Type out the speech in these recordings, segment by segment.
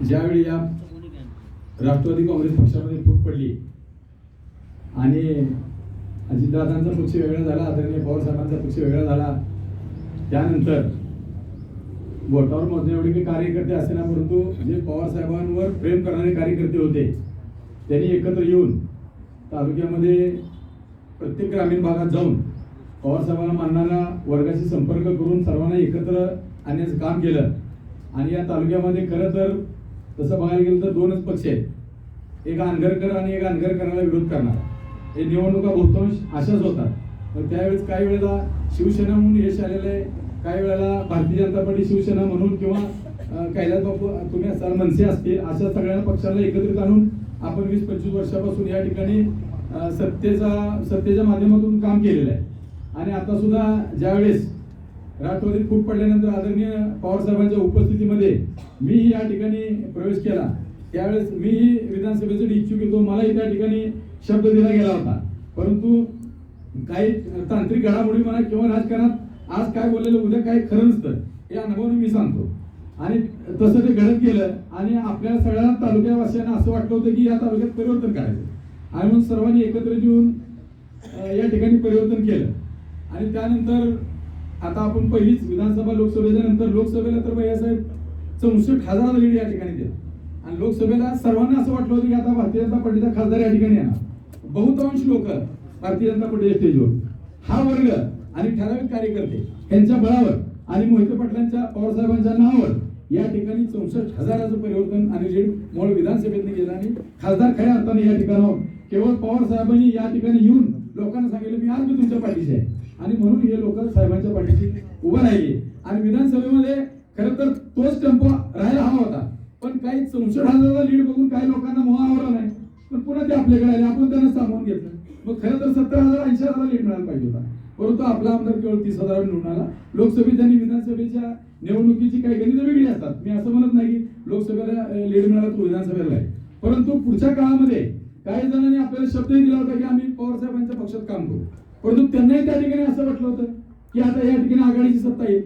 ज्यावेळी या राष्ट्रवादी काँग्रेस पक्षामध्ये फूट पडली आणि अजितदादांचा पक्ष वेगळा झाला आदरणीय पवारसाहेबांचा पक्ष वेगळा झाला त्यानंतर बोटावर मोजणे एवढे काही कार्यकर्ते असेना परंतु जे पवारसाहेबांवर प्रेम करणारे कार्यकर्ते होते त्यांनी एकत्र येऊन तालुक्यामध्ये प्रत्येक ग्रामीण भागात जाऊन पवारसाहेबांना मानणाऱ्या वर्गाशी संपर्क करून सर्वांना एकत्र आणण्याचं काम केलं. आणि या तालुक्यामध्ये खरं तर तसं बघायला गेलं तर दोनच पक्ष आहेत. एक आंधरकर आणि एक आंधरकराला विरोध करणार. हे निवडणुका बहुतांश अशाच होतात. पण त्यावेळेस काही वेळेला शिवसेना म्हणून यश आलेलं आहे. काही वेळेला भारतीय जनता पार्टी शिवसेना म्हणून किंवा कैलास बापू तुम्ही असाल मनसे असतील अशा सगळ्या पक्षांना एकत्रित आणून आपण वीस पंचवीस वर्षापासून या ठिकाणी सत्तेचा सत्तेच्या माध्यमातून काम केलेलं आहे. आणि आता सुद्धा ज्यावेळेस राष्ट्रवादीत फूट पडल्यानंतर आदरणीय पवारसाहेबांच्या उपस्थितीमध्ये मीही या ठिकाणी प्रवेश केला. त्यावेळेस मीही विधानसभेसाठी इच्छुक होतो. मलाही त्या ठिकाणी शब्द दिला गेला होता. परंतु काही तांत्रिक घडामोडी म्हणा किंवा राजकारणात आज काय बोललेलं उद्या काय खरं नसतं हे अनुभव मी सांगतो. आणि तसं ते घडत गेलं आणि आपल्या सगळ्या तालुक्यावासियांना असं वाटलं होतं की या तालुक्यात परिवर्तन करायचं. आणि म्हणून सर्वांनी एकत्र येऊन या ठिकाणी परिवर्तन केलं. आणि त्यानंतर आता आपण पहिलीच विधानसभा लोकसभेच्या नंतर लोकसभेला तर भैयासाहेब चौसष्ट खासदार लीड या ठिकाणी दिला आणि लोकसभेला सर्वांना असं वाटलं होतं की आता भारतीय जनता पार्टीचा खासदार या ठिकाणी येणार. बहुतांश लोक भारतीय जनता पार्टीच्या स्टेजवर हा वर्ग आणि ठराविक कार्यकर्ते यांच्या बळावर आणि मोहिते पाटलांच्या पवारसाहेबांच्या नावावर या ठिकाणी चौसष्ट हजाराचं परिवर्तन आणि लीड मूळ विधानसभेतनं गेलं आणि खासदार खऱ्या अर्थाने या ठिकाणावर. केवळ पवार साहेबांनी या ठिकाणी येऊन लोकांना सांगितलं मी आज मी तुमच्या पाठीशी आहे. आणि म्हणून हे लोक साहेबांच्या पाठीशी उभं राहिले आणि विधानसभेमध्ये खरं तर तोच टेम्पो राहायला हवा होता. पण काही चौसष्ट हजाराचा लीड बघून काही लोकांना मोह आवडला नाही. पण पुन्हा ते आपल्याकडे आले आपण त्यांना सामावून घेतलं. मग खरं तर सत्तर हजार ऐंशी हजार लीड मिळायला पाहिजे होता. परंतु आपला आमदार केवळ तीस हजार निवडून आला. लोकसभेत आणि विधानसभेच्या निवडणुकीची काही गणित वेगळी असतात. मी असं म्हणत नाही की लोकसभेला लीड मिळाला तो विधानसभेला आहे. परंतु पुढच्या काळामध्ये काही जणांनी आपल्याला शब्दही दिला होता की आम्ही पवार साहेबांच्या पक्षात काम करू. परंतु त्यांनाही त्या ठिकाणी असं वाटलं होतं की आता या ठिकाणी आघाडीची सत्ता येईल.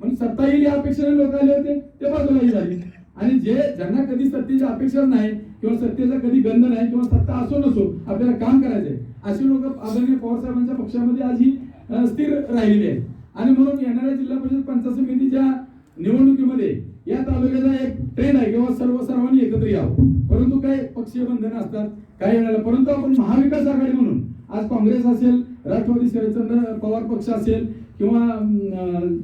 म्हणून सत्ता येईल या अपेक्षेने लोक आले होते ते बाजूलाही झाले. आणि जे ज्यांना कधी सत्तेची अपेक्षा नाही किंवा सत्तेचा कधी गंध नाही किंवा सत्ता असो नसो आपल्याला काम करायचंय. असे लोक आदरणीय पवार साहेबांच्या पक्षामध्ये आजही स्थिर राहिलेले आहेत. आणि म्हणून येणाऱ्या जिल्हा परिषद पंचायत समितीच्या निवडणुकीमध्ये या तालुक्याचा एक ट्रेंड आहे किंवा सर्व सर्वांनी एकत्र यावं. परंतु काही पक्षीय बंधनं असतात काही वेळेला. परंतु आपण महाविकास आघाडी म्हणून आज काँग्रेस असेल राष्ट्रवादी शरदचंद्र पवार पक्ष असेल किंवा अं,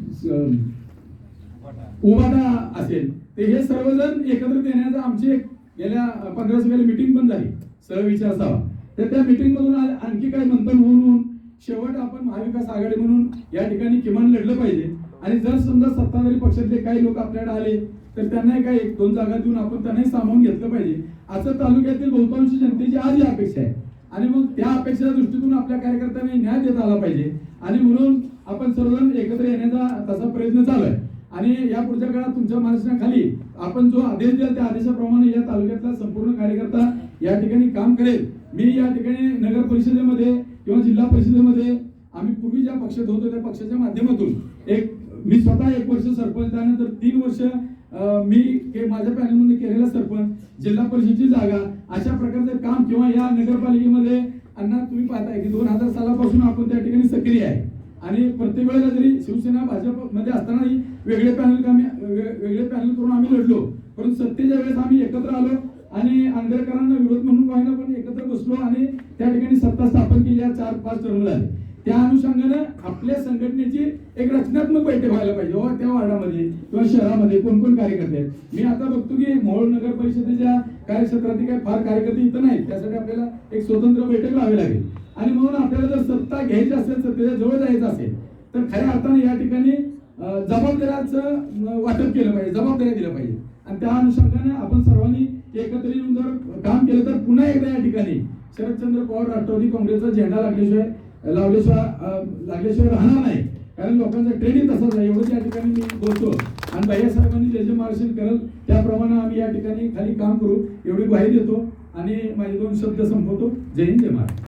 असेल ते हे सर्वजण एकत्रित येण्याचं आमची एक गेल्या पंधरा सभेला मिटिंग पण झाली सहविचार सभा. तर त्या मिटिंगमधून आणखी काही मंथन होऊन होऊन शेवट आपण महाविकास आघाडी म्हणून या ठिकाणी किमान लढलं पाहिजे. आणि जर समजा सत्ताधारी पक्षातले काही लोक आपल्याकडे आले तर त्यांनाही काही एक दोन जागा देऊन आपण त्यांनाही सामावून घेतलं पाहिजे. असं तालुक्यातील बहुतांश जनतेची आज ही अपेक्षा आहे. आणि मग त्या अपेक्षेच्या दृष्टीतून आपल्या कार्यकर्त्यांनी न्याय देता आला पाहिजे. आणि म्हणून आपण सर्वजण एकत्र येण्याचा तसा प्रयत्न चालू आहे. आणि या पुढच्या काळात तुमच्या मार्गदर्शनाखाली आपण जो आदेश द्याल त्या आदेशाप्रमाणे या तालुक्यातला संपूर्ण कार्यकर्ता या ठिकाणी काम करेल. मी या ठिकाणी नगर परिषदेमध्ये किंवा जिल्हा परिषदेमध्ये आम्ही पूर्वी ज्या पक्षात होतो त्या पक्षाच्या माध्यमातून एक मी स्वतः एक वर्ष सरपंच त्यानंतर तीन वर्ष मी के- माझ्या पॅनलमध्ये केलेला सरपंच जिल्हा परिषदेची जागा अशा प्रकारचं काम किंवा या नगरपालिकेमध्ये अण्णा तुम्ही पाहताय की दोन हजार सालापासून आपण त्या ठिकाणी सक्रिय आहे. आणि प्रत्येक वेळेला जरी शिवसेना भाजपमध्ये असतानाही वेगळे पॅनल आम्ही वेगळे पॅनल करून आम्ही लढलो. परंतु सत्तेच्या वेळेस आम्ही एकत्र आलो आणि आंबेडकरांना विरोध म्हणून काही ना पण एकत्र बसलो आणि त्या ठिकाणी सत्ता स्थापन केली. या चार पाच चरण झाले त्या अनुषंगानं आपल्या संघटनेची एक रचनात्मक बैठक व्हायला पाहिजे. बाबा त्या वार्डामध्ये किंवा शहरामध्ये कोण कोण कार्यकर्ते आहेत? मी आता बघतो की मोहोळ नगर परिषदेच्या कार्यक्षेत्रातील काही फार कार्यकर्ते इथं नाहीत. त्यासाठी आपल्याला एक स्वतंत्र बैठक लावावी लागेल. आणि म्हणून आपल्याला जर सत्ता घ्यायची असेल सत्तेच्या जवळ जायचं असेल तर खऱ्या अर्थाने या ठिकाणी जबाबदाऱ्याचं वाटप केलं पाहिजे जबाबदाऱ्या दिल्या पाहिजे आणि त्या अनुषंगाने आपण सर्वांनी एकत्र येऊन जर काम केलं तर पुन्हा एकदा या ठिकाणी शरदचंद्र पवार राष्ट्रवादी काँग्रेसचा झेंडा लागल्याशिवाय लावल्याशिवाय लागल्याशिवाय राहणार नाही. कारण लोकांचा ट्रेनिंग तसाच आहे. एवढं त्या ठिकाणी मी बोलतो. आणि भैयासाहेबांनी जे जे मार्गदर्शन करेल त्याप्रमाणे आम्ही या ठिकाणी खाली काम करू. एवढी ग्वाही देतो. आणि माझे दोन शब्द संपवतो. जय हिंद जय महाराज